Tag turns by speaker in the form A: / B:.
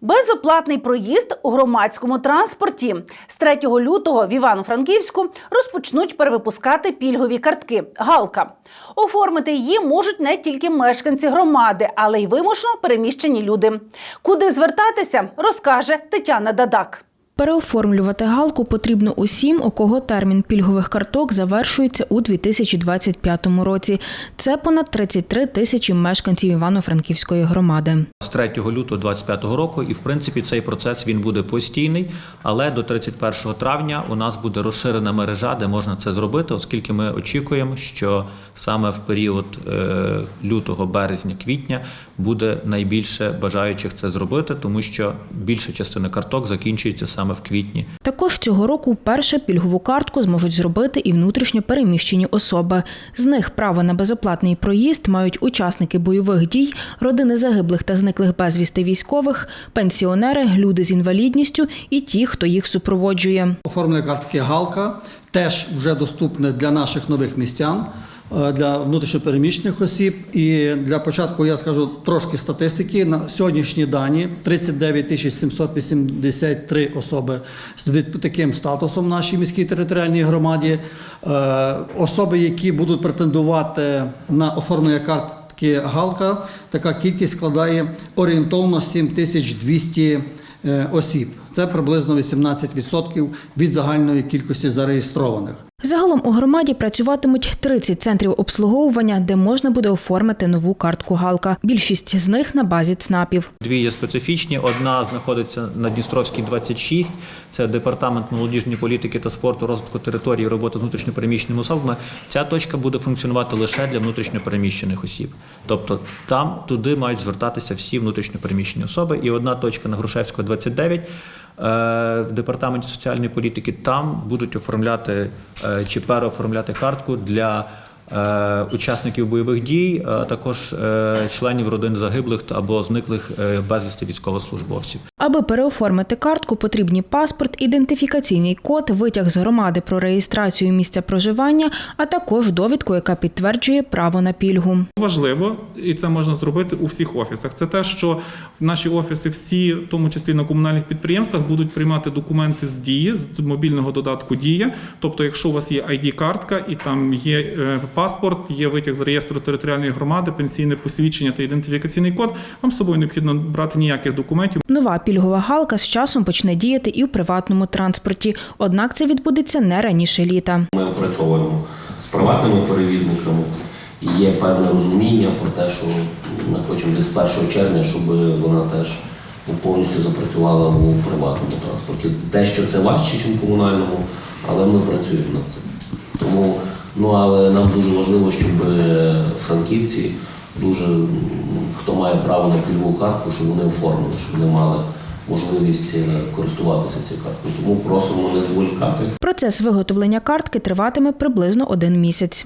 A: Безоплатний проїзд у громадському транспорті з 3 лютого в Івано-Франківську розпочнуть перевипускати пільгові картки Галка. Оформити її можуть не тільки мешканці громади, але й вимушено переміщені люди. Куди звертатися, розкаже Тетяна Дадак.
B: Переоформлювати галку потрібно усім, у кого термін пільгових карток завершується у 2025 році. Це понад 33 тисячі мешканців Івано-Франківської громади.
C: З 3 лютого 2025 року, і в принципі цей процес він буде постійний, але до 31 травня у нас буде розширена мережа, де можна це зробити, оскільки ми очікуємо, що саме в період е, лютого, березня, квітня буде найбільше бажаючих це зробити, тому що більша частина карток закінчується саме в квітні.
B: Також цього року вперше пільгову картку зможуть зробити і внутрішньо переміщені особи. З них право на безоплатний проїзд мають учасники бойових дій, родини загиблих та зниклих безвісти військових, пенсіонери, люди з інвалідністю і ті, хто їх супроводжує.
D: Оформлення картки Галка теж вже доступне для наших нових містян, е, для внутрішньопереміщених осіб. І для початку я скажу трошки статистики. На сьогоднішні дані 39 тисяч 783 особи з таким статусом в нашій міській територіальній громаді. Е, Особи, які будуть претендувати на оформлення картки Галка, така кількість складає орієнтовно 7200 е, осіб. Це приблизно 18% від загальної кількості зареєстрованих.
B: Загалом у громаді працюватимуть 30 центрів обслуговування, де можна буде оформити нову картку Галка. Більшість з них на базі ЦНАПів.
C: Дві є специфічні. Одна знаходиться на Дністровській 26. Це департамент молодіжної політики та спорту, розвитку території, роботи з внутрішньопереміщеними особами. Ця точка буде функціонувати лише для внутрішньопереміщених осіб. Тобто там туди мають звертатися всі внутрішньопереміщені особи. І одна точка на Грушевського 29 е, в департаменті соціальної політики. Там будуть оформляти е, чи переоформляти картку для. Е, Учасників бойових дій, а також е, членів родин загиблих або зниклих е, безвісти військовослужбовців.
B: Аби переоформити картку, потрібні паспорт, ідентифікаційний код, витяг з громади про реєстрацію місця проживання, а також довідку, яка підтверджує право на пільгу.
E: Важливо, і це можна зробити у всіх офісах. Це те, що наші офіси, всі, в тому числі на комунальних підприємствах, будуть приймати документи з дії з мобільного додатку Дія. Тобто, якщо у вас є ID-картка і там є е, паспорт, є витяг з реєстру територіальної громади, пенсійне посвідчення та ідентифікаційний код, вам з собою необхідно брати ніяких документів.
B: Нова пільгова галка з часом почне діяти і в приватному транспорті. Однак це відбудеться не раніше літа.
F: Ми опрацьовуємо з приватними перевізниками. І є певне розуміння про те, що ми хочемо десь з 1 червня, щоб вона теж повністю запрацювала у приватному транспорті. Дещо це важче, ніж в комунальному, але ми працюємо над цим. Тому, ну але нам дуже важливо, щоб е, франківці дуже хто має право на пільгову картку, щоб вони оформили, щоб вони мали можливість е, користуватися цією карткою. Тому просимо не зволікати.
B: Процес виготовлення картки триватиме приблизно один місяць.